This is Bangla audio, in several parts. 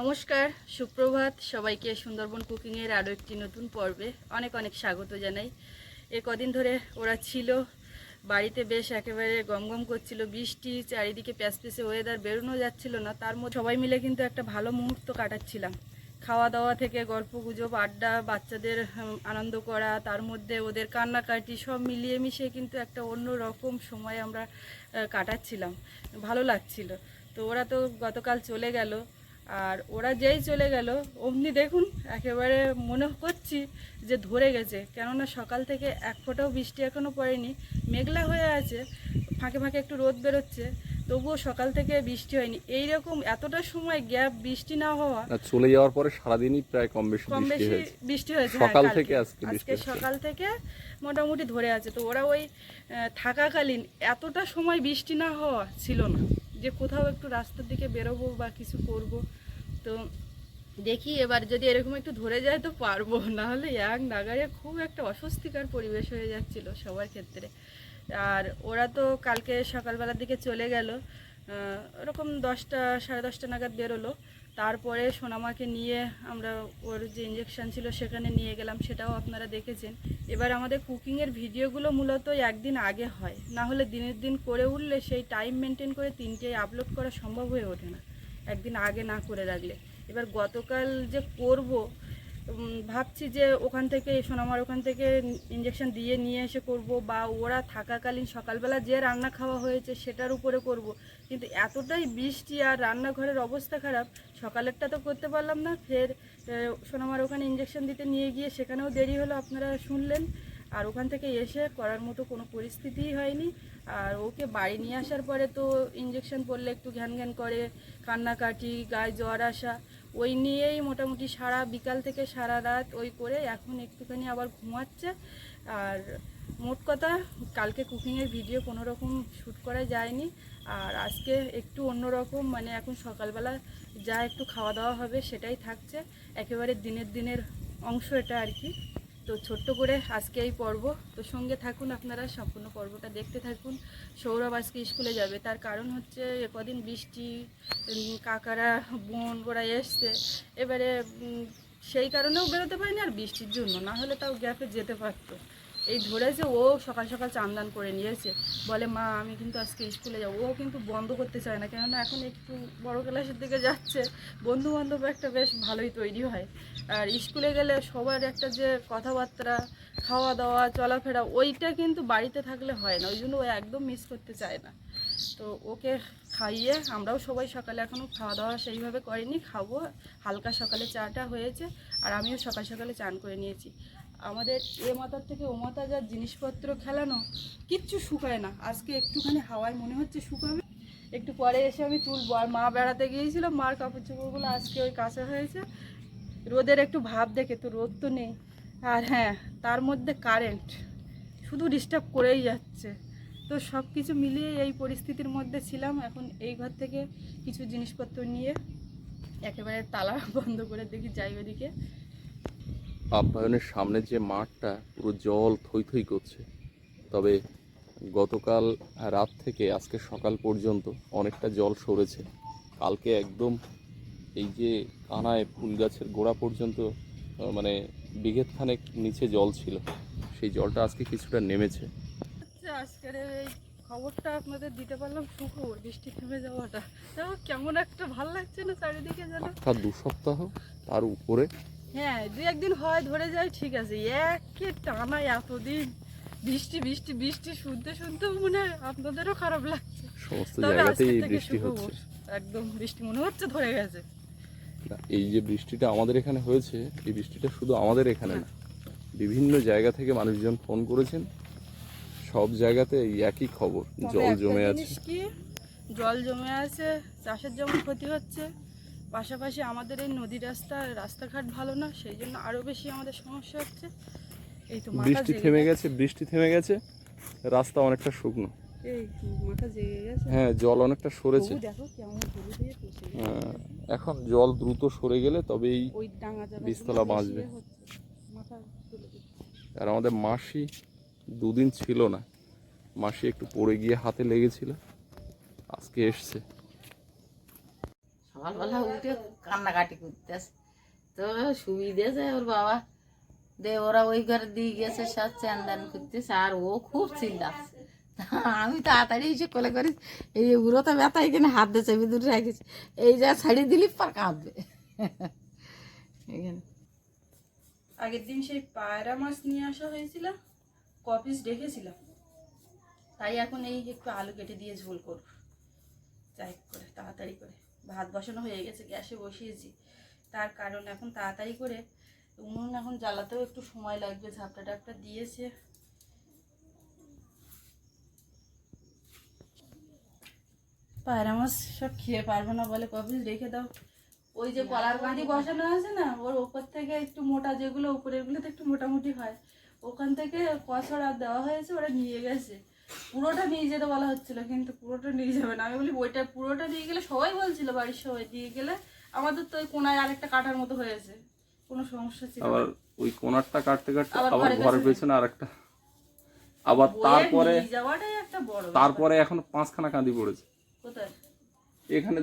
নমস্কার, সুপ্রভাত। সবাইকে সুন্দরবন কুকিংয়ের আরও একটি নতুন পর্বে অনেক অনেক স্বাগত জানাই। এ কদিন ধরে ওরা ছিল, বাড়িতে বেশ একেবারে গমগম করছিল, বৃষ্টি, চারিদিকে প্যাসপেসে ওয়েদার বেরোনো যাচ্ছিল না, তার মধ্যে সবাই মিলে কিন্তু একটা ভালো মুহূর্ত কাটাচ্ছিলাম। খাওয়া দাওয়া থেকে গল্প গুজব আড্ডা, বাচ্চাদের আনন্দ করা, তার মধ্যে ওদের কান্নাকাটি সব মিলিয়ে মিশিয়ে কিন্তু একটা অন্য রকম সময় আমরা কাটাচ্ছিলাম। ভালো লাগছিল। তো ওরা তো গতকাল চলে গেল। আর ওরা যেই চলে গেল অমনি দেখুন একেবারে মনে করছি যে ধরে গেছে। কেননা সকাল থেকে এক ফোঁটাও বৃষ্টি এখনও পড়েনি মেঘলা হয়ে আছে ফাঁকে ফাঁকে একটু রোদ বেরোচ্ছে তবুও সকাল থেকে বৃষ্টি হয়নি। এই রকম এতটা সময় গ্যাপ বৃষ্টি না হওয়া চলে যাওয়ার পরে সারাদিনই প্রায় কম বেশি কম বেশি বৃষ্টি হয়েছে হ্যাঁ, সকাল থেকে আজকে আজকে সকাল থেকে মোটামুটি ধরে আছে। তো ওরা ওই থাকাকালীন এতটা সময় বৃষ্টি না হওয়া ছিল না। যে কোথাও একটু রাস্তার দিকে বেরোবো বা কিছু করব। তো দেখি এবার যদি এরকম একটু ধরে যায় তো পারব। নাহলে এক নাগারে খুব একটা অস্বস্তিকর পরিবেশ হয়ে যাচ্ছিল সবার ক্ষেত্রে। আর ওরা তো কালকে সকালবেলার দিকে চলে গেল। ওরকম দশটা, সাড়ে দশটা নাগাদ বেরোলো। তারপরে সোনামাকে নিয়ে আমরা ওর যে ইঞ্জেকশান ছিল সেখানে নিয়ে গেলাম, সেটাও আপনারা দেখেছেন। এবার আমাদের কুকিংয়ের ভিডিওগুলো মূলত একদিন আগে হয়। না হলে দিনের দিন করে উঠলে সেই টাইম মেনটেন করে তিনটেই আপলোড করা সম্ভব হয়ে ওঠে না। একদিন আগে না করে রাখলে। এবার গতকাল যে করব ভাবছি যে ওখান থেকে, সোনামার ওখান থেকে ইঞ্জেকশন দিয়ে নিয়ে এসে করব বা ওরা থাকাকালীন সকালবেলা যে রান্না খাওয়া হয়েছে সেটার উপরে করব। কিন্তু এতটাই বৃষ্টি আর রান্নাঘরের অবস্থা খারাপ, সকালেরটা তো করতে পারলাম না, ফের সোনামার ওখানে ইঞ্জেকশন দিতে নিয়ে গিয়ে সেখানেও দেরি হলো, আপনারা শুনলেন। আর ওখান থেকে এসে করার মতো কোনো পরিস্থিতিই হয়নি। আর ওকে বাড়ি নিয়ে আসার পরে তো ইঞ্জেকশন পড়লে একটু ঘ্যান ঘ্যান করে, কান্নাকাটি, গায়ে জ্বর আসা ওই নিয়েই মোটামুটি সারা বিকাল থেকে সারা রাত ওই করে এখন একটুখানি আবার ঘুমাচ্ছে। আর মোট কথা, কালকে কুকিংয়ের ভিডিও কোনো রকম শ্যুট করা যায়নি। আর আজকে একটু অন্যরকম মানে এখন সকালবেলা যা একটু খাওয়া দাওয়া হবে সেটাই থাকছে। একেবারে দিনের দিনের অংশ এটা আর কি। তো ছোট্ট করে আজকে এই পর্ব। তো সঙ্গে থাকুন আপনারা, সম্পূর্ণ পর্বটা দেখতে থাকুন। সৌরভ আজকে স্কুলে যাবে, তার কারণ হচ্ছে কদিন বৃষ্টি কাকারা, বোন, ওরা এসছে। এবারে সেই কারণেও বেরোতে পারিনি আর বৃষ্টির জন্য, না হলে তাও গ্যাপে যেতে পারতো। এই ধরেছে, ও সকাল সকাল চান্দান করে নিয়েছে। বলে, মা, আমি কিন্তু আজকে স্কুলে যাব। ও কিন্তু বন্ধ করতে চায় না, কেননা এখন একটু বড় ক্লাসের দিকে যাচ্ছে। বন্ধু বান্ধব একটা বেশ ভালোই তৈরি হয়। আর স্কুলে গেলে সবার একটা যে কথাবার্তা খাওয়া দাওয়া চলাফেরা, ওইটা কিন্তু বাড়িতে থাকলে হয় না। ওই জন্য ও একদম মিস করতে চায় না। তো ওকে খাইয়ে আমরাও সবাই সকালে এখনও খাওয়া দাওয়া সেইভাবে করিনি, খাব। হালকা সকালে চাটা হয়েছে, আর আমিও সকাল সকালে চান করে নিয়েছি। আমাদের এ মাথার থেকে ও মাথা যা জিনিসপত্র খেলানো কিচ্ছু শুকায় না। আজকে একটুখানি হাওয়ায় মনে হচ্ছে শুকাবে। একটু পরে এসে আমি তুলবো। আর মা বেড়াতে গিয়েছিল, মার কাপড় চোপড়গুলো আজকে ওই কাঁচা হয়েছে। রোদের একটু ভাব দেখে, তো রোদ তো নেই। আর হ্যাঁ তার মধ্যে কারেন্ট শুধু ডিস্টার্ব করেই যাচ্ছে। তো সব কিছু মিলিয়ে এই পরিস্থিতির মধ্যে ছিলাম। এখন এই ঘর থেকে কিছু জিনিসপত্র নিয়ে একেবারে তালা বন্ধ করে দেখি যাই ওদিকে। আপ্যায়নের সামনে যে মাঠটা পুরো জল থই থই করছে। তবে গতকাল রাত থেকে আজকে সকাল পর্যন্ত অনেকটা জল সরেছে। কালকে একদম এই যে কানায় ফুল গাছের গোড়া পর্যন্ত মানে বিঘেত খানেক নিচে জল ছিল সেই জলটা আজকে কিছুটা নেমেছে। হচ্ছে আজকের এই খবরটা আপনাদের দিতে পারলাম সুখবর বৃষ্টি থেমে যাওয়াটা। কেমন একটা ভালো লাগছে না চারিদিকে যেন। অর্থাৎ দু সপ্তাহ তার উপরে হ্যাঁ দু একদিন হয় ধরে যায় ঠিক আছে। একে টানা এতদিন। বৃষ্টি বৃষ্টি বৃষ্টি শুনতে শুনতে মনে হয় আপনাদেরও খারাপ লাগছে। সমস্ত জায়গাতেই বৃষ্টি। হচ্ছে। একদম বৃষ্টি মনে হচ্ছে ধরে গেছে। এই যে বৃষ্টিটা আমাদের এখানে হয়েছে এই বৃষ্টিটা শুধু আমাদের এখানে না। বিভিন্ন জায়গা থেকে মানুষজন ফোন করেছেন। সব জায়গাতে এই একই খবর। জল জমে আছে। জল জমে আছে চাষের যেমন ক্ষতি হচ্ছে পাশাপাশি আমাদের এই নদী রাস্তা রাস্তাঘাট ভালো না সেই জন্য আরও বেশি আমাদের সমস্যা হচ্ছে। এই তো বৃষ্টি থেমে গেছে। বৃষ্টি থেমে গেছে রাস্তা অনেকটা শুকনো। এই হ্যাঁ জল অনেকটা সরেছে। তবু হয়ে এখন জল দ্রুত সরে গেলে ওই ডাঙা বীজতলা বাঁচবে। আর আমাদের মাসি দুদিন ছিল না। মাসি একটু পড়ে গিয়ে হাতে লেগেছিল। আজকে এসছে। সকালবেলা উঠে কান্নাকাটি করতেছে। তো সুবিধেছে ওর বাবা। দে ওরা ওই ঘরে দিয়ে গেছে, সব চ্যান করতেছে আর ও খুব চিল্লাচ্ছে। আমি তাড়াতাড়ি এসে কোলে করি, এই উড়ো তো ব্যথা, এখানে হাত দিয়ে চেপে দূরে রেখেছি। এই যা ছাড়িয়ে দিলি পার কাঁদবে আগের দিন সেই পায়রা মাছ নিয়ে আসা হয়েছিল, কপিস রেখেছিলাম তাই এখন এই একটু আলু কেটে দিয়ে ঝোল করব। যাই করে, তাড়াতাড়ি করে। ভাত বসানো হয়ে গেছে, গ্যাসে বসিয়েছি। তার কারণ এখন তাড়াতাড়ি করে উনুন এখন জ্বালাতেও একটু সময় লাগবে, ঝাপটা টাপটা দিয়েছে। পায়রা মাছ সব খেয়ে পারবে না বলে কপিস রেখে দাও। ওই যে কলার কাঁদি বসানো আছে না, ওর ওপর থেকে একটু মোটা যেগুলো, উপরেরগুলোতে একটু মোটামুটি হয়, ওখান থেকে কচড়া দেওয়া হয়েছে, ওরা নিয়ে গেছে। পুরোটা নিয়ে যেতে বলা হচ্ছিল কিন্তু পুরোটা নিয়ে যাবে না। আমি বলি ওইটা পুরোটা নিয়ে গেলে সবাই বলছিল বাড়ির সবাই দিয়ে গেলে। আমাদের তো ওই কোনায় আরেকটা কাটার মতো হয়েছে। কোনো সমস্যা ছিল আবার ওই কোনারটা কাটতে কাটতে আবার ঘরের পেছনে আরেকটা। আবার তারপরে। তারপরে এখন পাঁচখানা কাঁদি পড়েছে। কোথায়? এখানে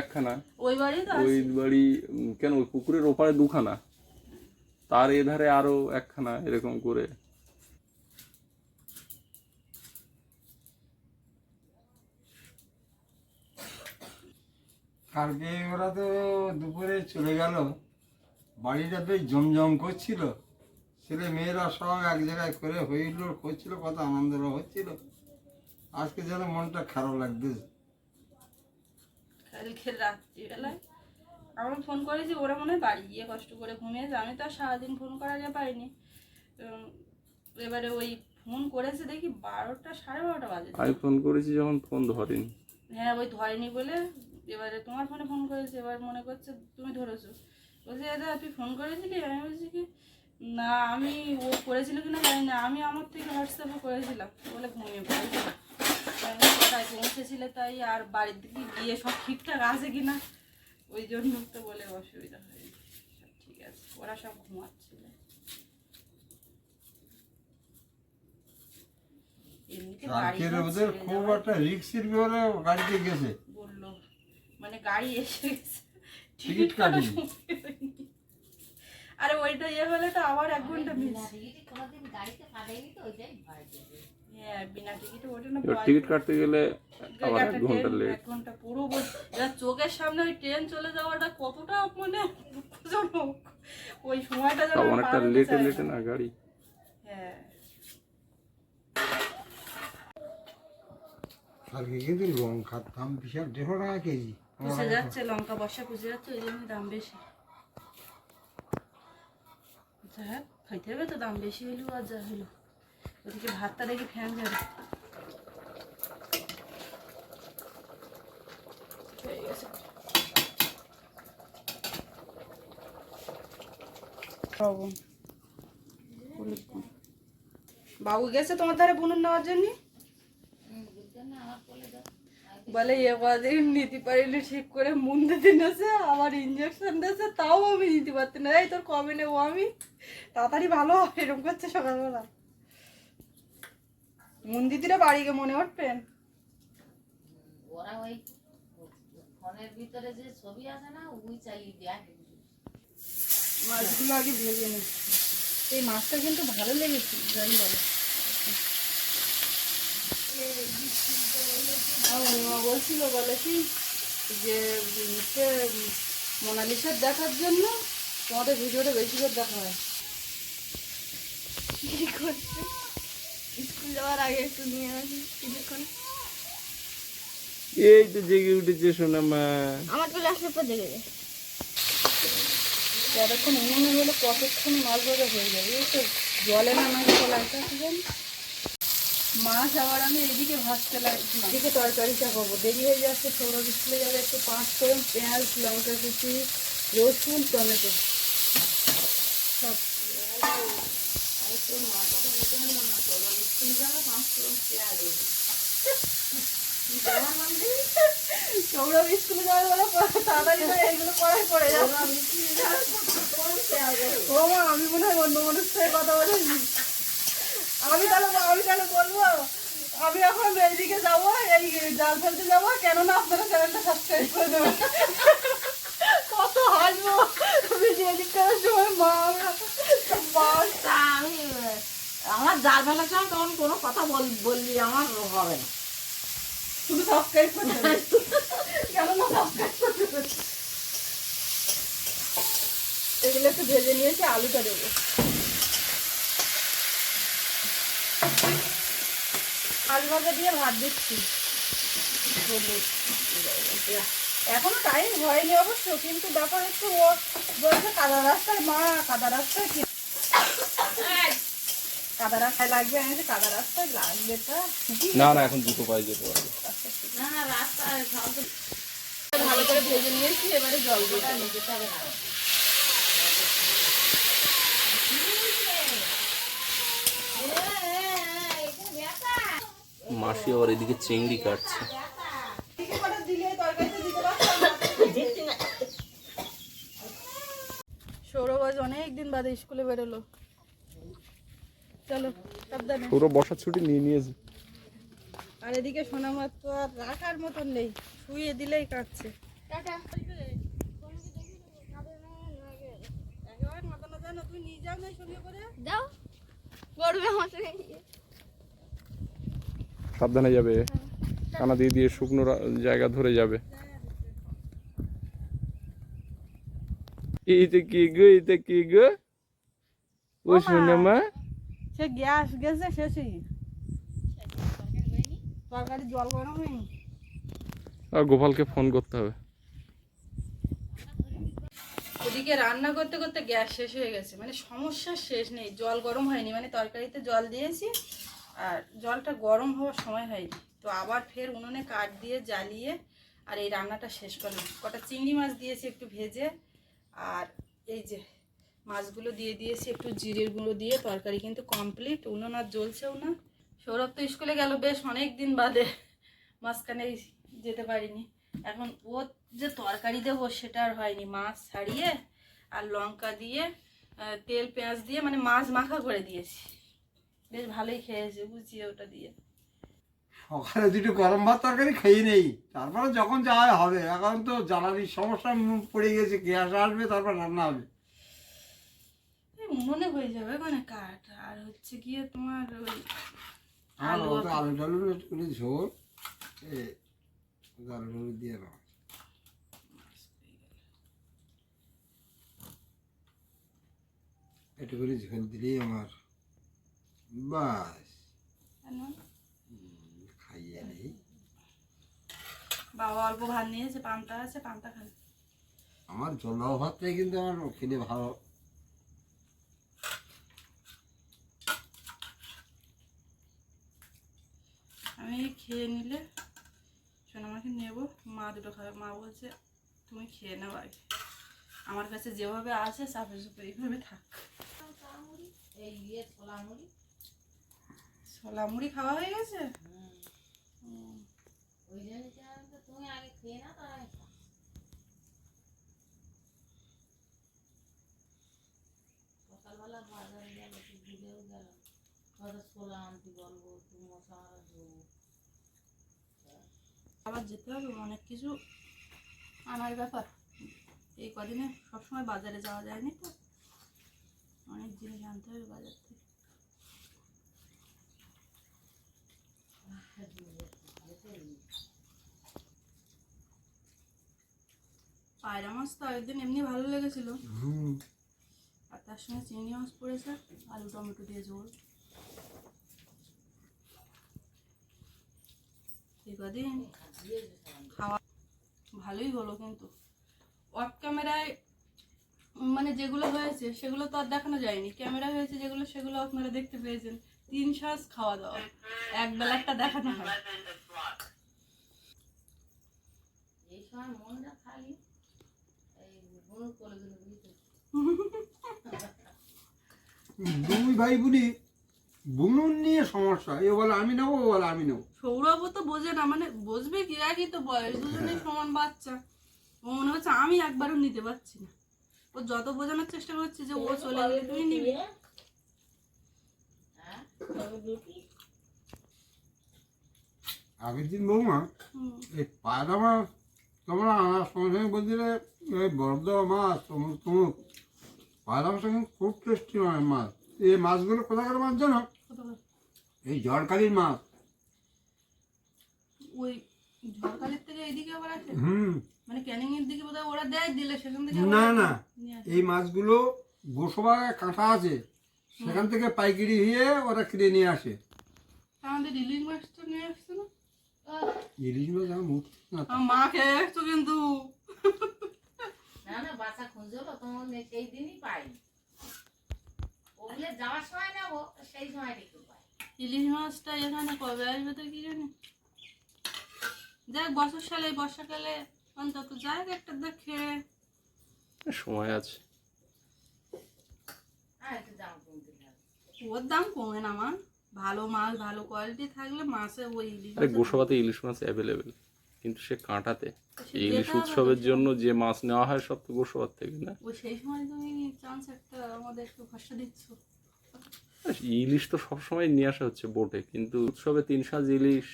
একখানা। ওই বাড়ি ওই বাড়ি কেন ওই পুকুরের ওপারে দুখানা। তার এধারে আরও একখানা এরকম করে। কালকে ওরা তো দুপুরে চলে গেল। বাড়িটা বেশ জমজম করছিল। ছেলে মেয়েরা সব এক জায়গায় করে হইহুল্লোড় করছিল কত আনন্দ হচ্ছিল। আজকে যেন মনটা খারাপ লাগতেছে। কালকে রাত্রিবেলায় আমি ফোন করেছি ওরা মনে হয় বাড়ি গিয়ে কষ্ট করে ঘুমিয়েছে। আমি তো আর সারাদিন ফোন করা যা পারিনি এবারে ওই ফোন করেছে দেখি বারোটা সাড়ে বারোটা বাজে। আমি ফোন করেছি যখন ফোন ধরেনি। হ্যাঁ ওই ধরেনি বলে এবারে তোমার ফোনে ফোন করেছে এবার মনে করছে তুমি ধরেছো। বলছি দাদা তুই ফোন করেছিলি? আমি বলছি কি না আমি ও করেছিল কিনা জানি না আমি আমার থেকে হোয়াটসঅ্যাপে করেছিলাম। বলে ঘুমিয়ে পড়েছিলাম কোথায় পৌঁছেছিলে তাই আর বাড়ির দিকে গিয়ে সব ঠিকঠাক আছে কিনা? ওই জন্য তো বলে অসুবিধা হয়নি। সব ঠিক আছে ওরা সব ঘুমাচ্ছিল। খুব একটা রিক্সের বলে গাড়িতে গেছে। গাড়ি এসে গেছে। টিকিট আরে ওইটা ইয়ে হলে তো আবার এক ঘণ্টা মিস হ্যাঁ বিনা টিকিটে ওঠে না টিকিট কাটতে গেলে আবার এক ঘণ্টা লেট এক ঘণ্টা পুরো এবার চোখের সামনে ওই ট্রেন চলে যাওয়াটা কতটা মানে দুঃখজনক। ওই সময়টা যেন আর অনেকটা লেটে। লেটে না গাড়ি? হ্যাঁ। কিন্তু লঙ্কার দাম বিশাল দেড়শো টাকা কেজি। পুষে যাচ্ছে লঙ্কা বর্ষা পুষে যাচ্ছে ওই জন্য দাম বেশি। যাক খাইতে হবে তো দাম বেশি হইলেও আর যা হলো ওদিকে ভাতটা দেখি ফ্যান যাবে হয়ে। বাবু গেছে তোমার ধারে বুনুন নেওয়ার জন্য? বলে এ কদিন নিতে পারিনি ঠিক করে মুন্দে দিনেছে আবার ইঞ্জেকশন দিয়েছে তাও আমি নিতে পারছি না। এই তোর কবে নেব আমি? তাড়াতাড়ি ভালো হবে এরকম করছে সকালবেলা। মন্দিরে বাড়ি গিয়ে মনে উঠবেন ওরা ওই ফোনের ভিতরে যে ছবি আছে না ওই চালিয়ে দেয়। মাছগুলো আগে ভেজে নি। এই মাছটা কিন্তু ভালো লেগেছে যাই বলে। বলছিল বলে কি? যে হচ্ছে মোনালিসার দেখার জন্য তোমাদের ভিডিওটা বেশি করে দেখা হয়। কি করছে? স্কুল যাওয়ার আগে একটু নিয়ে আসি কিছুক্ষণ। এই তো জেগে উঠেছে সোনা মা। আমার চলে আসলে পর দেখে যায় কতক্ষণ উনুনে হলে কতক্ষণ মাছ ভাজা হয়ে যাবে এই তো জলে না মাছ কলাইটা ঠিক আছে মাছ আবার আমি এদিকে ভাজতে লাগছি এদিকে তরকারিটা দেরি হয়ে যাচ্ছে সৌরভ স্কুলে যাবে একটু পাঁচ ফোড়ন পেঁয়াজ লঙ্কা কুচি রসুন টমেটো। সব সৌরভ স্কুলে বলে তাড়াতাড়ি করে এইগুলো করাই পড়ে যাবে। আমি মনে হয় অন্য মানুষের সাথে কথা বলেছি। আমি তাহলে আমি তাহলে বলব আমি এখন এইদিকে যাব এই জাল ফেলতে যাব কেননা আপনারা চ্যানেলটা সাবস্ক্রাইব করে দেবেন এদিক করার সময় মা আমি আমার জাল ফেলার সময় তখন কোনো কথা বল- বললি আমার হবে না শুধু সাবস্ক্রাইব করতে হবে। কেন না সাবস্ক্রাইব করতে হবে? এগুলো একটু ভেজে নিয়েছি আলুটা দেবো ভাজা দিয়ে ভাত দিচ্ছি। এখনও টাইম হয়নি অবশ্য কিন্তু ব্যাপার হচ্ছে ও বলছে কাদা রাস্তায় মা কাদা রাস্তায় কি? কাদা রাস্তায় লাগবে আমি কাদা রাস্তায় লাগবে তা? না না এখন জুতো পায়ে যেতে পারবে না না রাস্তায় ভালো করে ভেজে নিয়েছি এবারে জল দিয়ে যেতে হবে। না মাসি আবার এদিকে চিংড়ি কাটছে। সৌরভ আজ অনেক দিন বাদে স্কুলে বেরোলো। চলো সাবধানে। বসার ছুটি নিয়ে নিয়েছে আর এদিকে সোনামার তো আর রাখার মতন নেই শুয়ে দিলেই কাঁদছে। তুমি নিয়ে যাও না সঙ্গে করে। দাও। পড়বে আমার সঙ্গে গিয়ে। সাবধানে যাবে। কানা দিয়ে দিয়ে শুকনো জায়গা ধরে যাবে। এইটা কি গো এটা কি গো? ও শোনে মা। সে গ্যাস গেছে শেষই তরকারি জল গরম হয়নি? আর গোপালকে ফোন করতে হবে। ওদিকে রান্না করতে করতে গ্যাস শেষ হয়ে গেছে। মানে সমস্যা শেষ নেই। জল গরম হয়নি। মানে তরকারিতে জল দিয়েছি আর জলটা গরম হওয়ার সময় হয়নি। তো আবার ফের উনুনে কাঠ দিয়ে জ্বালিয়ে আর এই রান্নাটা শেষ করলাম। কটা চিংড়ি মাছ দিয়েছি একটু ভেজে, আর এই যে মাছগুলো দিয়ে দিয়েছি একটু জিরের গুঁড়ো দিয়ে, তরকারি কিন্তু কমপ্লিট উনুন আর জ্বলছেও না। সৌরভ তো স্কুলে গেল বেশ অনেক দিন বাদে মাঝখানে যেতে পারিনি। এখন ও যে তরকারি দেবো সেটা আর হয়নি। মাছ ছাড়িয়ে আর লঙ্কা দিয়ে তেল, পেঁয়াজ দিয়ে মানে মাছ মাখা করে দিয়েছি। বেশ ভালোই খেয়েছে বুঝিয়ে ওটা দিয়ে। সকালে দুটো গরম ভাত তরকারি খেয়ে নেই। তারপরে যখন যা হয় হবে এখন তো জ্বালানির সমস্যা পড়ে গেছে গ্যাস আসবে তারপর রান্না হবে। উনুনে হয়ে যাবে মানে কাঠ। আর হচ্ছে গিয়ে তোমার ওই আলু অত আলু টালু একটু করে ঝোল এ আলু টালু দিয়ে না একটু করে ঝোল দিলেই আমার বাস খাইয়ে নেই বাবা অল্প ভাত নিয়েছে পান্তা আছে পান্তা আমার জলাও ভাতটাই কিন্তু আমার খেলে ভালো আমি খেয়ে নিলে সোনামাকে নেব মা দুটো খাবে মা বলছে তুমি খেয়ে নাও আগে আমার কাছে যেভাবে আছে চাপে চুপে এইভাবে থাক এই ইয়ে ছোলা মুড়ি ছোলা মুড়ি খাওয়া হয়ে গেছে? ওই জন্য তুমি আগে খেয়ে না তার আমি সকালবেলা বাজারে গেল একটু দূরেও গেল। হয়তো ছোলা আনতে বলব একটু দেবো আবার যেতে হবে অনেক কিছু আনার ব্যাপার। এই কদিনে সবসময় বাজারে যাওয়া যায়নি তো। অনেক জিনিস আনতে হবে বাজার পায়রা মাছ তো আগের দিন এমনি ভালো লেগেছিল। আর তার সঙ্গে চিংড়ি মাছ পড়েছে আলু টমেটো দিয়ে ঝোল। কদিন খাওয়া ভালোই হলো কিন্তু। অফ ক্যামেরায় মানে যেগুলো হয়েছে সেগুলো তো আর দেখানো যায়নি। ক্যামেরা হয়েছে যেগুলো সেগুলো আপনারা দেখতে পেয়েছেন। তিন সাজ খাওয়া দাওয়া। এক বেলাটা দেখানো হয়। এই সময় মনটা খালি দুই ভাই বুড়ি বুনুন নিয়ে সমস্যা এ বলে আমি নেব ও বলে আমি নেব। সৌরভও তো বোঝে না মানে বুঝবে কি একই তো বয়স দুজনেই সমান বাচ্চা। ও মনে হচ্ছে আমি একবারও নিতে পারছি না। ও যত বোঝানোর চেষ্টা করছে যে ও চলে গেলে তুমি নিবি। হ্যাঁ আগের দিন বৌমা এই পায়রা মাছ তোমরা সঙ্গে সঙ্গে বলছিলে এই বড় মাছ পায়রা মাছটা খুব টেস্টি মাছ। এই মাছগুলো কোথাকার মাছ জানো? এই জলকালির মাছ। ওই ঝড়খালির থেকে এইদিকে আবার আছে? হুম। মানে ক্যানিং এর দিকে বোধহয় ওরা দেয় দিলে সেখান থেকে না না। এই মাছগুলো গোসবাগায় কাঁটা আছে। সেখান থেকে পাইকারি হয়ে ওরা কিনে নিয়ে আসে। আমাদের ইলিশ মাছটা নিয়ে আসছে না। ইলিশ মাছ আমার মুখ না মা খেয়ে আসতো কিন্তু। না না বাসা খুঁজলো তোমার সেই দিনই পাই ওগুলো যাওয়ার সময় নেব সেই সময় একটু পাই। ইলিশ মাছটা এখানে কবে আসবে তো কি জানি? যাক বছর সালে বর্ষাকালে অন্তত যাক একটা দেখ। খেয়ে সময় আছে আর একটু দাম কমতে লাগবে ওর দাম কমে না আমার ভালো মাছ ভালো কোয়ালিটি থাকলে মাছে ওই ইলিশ আরে গোসাবাতে ইলিশ মাছ অ্যাভেলেবেল কিন্তু সে কাঁটাতে। ইলিশ উৎসবের জন্য যে মাছ নেওয়া হয় সব তো গোসাবার থেকে না? ওই সেই সময় তুমি চান্স একটা আমাদের একটু ভরসা দিচ্ছ। ইলিশ তো সবসময় নিয়ে আসা হচ্ছে বোটে কিন্তু উৎসবে তিন সাজ ইলিশ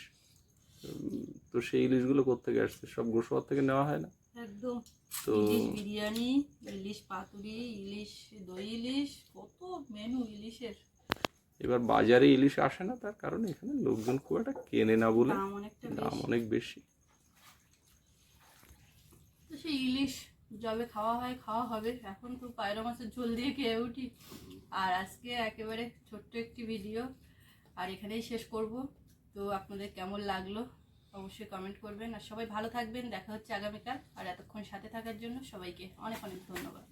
তো সেই ইলিশগুলো কোথেকে আসছে? সব গোসাবার থেকে নেওয়া হয় না? একদম। তো বিরিয়ানি ইলিশ পাতুরি ইলিশ দই ইলিশ কত মেনু ইলিশের। এবার বাজারে ইলিশ আসে না তার কারণে এখানে লোকজন খুব একটা কেনে না বলে দাম অনেক বেশি। তো সেই ইলিশ জবে খাওয়া হয় খাওয়া হবে। এখন তো পায়রা মাছের ঝোল দিয়ে খেয়ে উঠি। আর আজকে একেবারে ছোট্ট একটি ভিডিও। আর এখানেই শেষ করব। তো আপনাদের কেমন লাগল অবশ্যই কমেন্ট করবেন। আর সবাই ভালো থাকবেন। দেখা হচ্ছে আগামীকাল। আর এতক্ষণ সাথে থাকার জন্য সবাইকে অনেক অনেক ধন্যবাদ।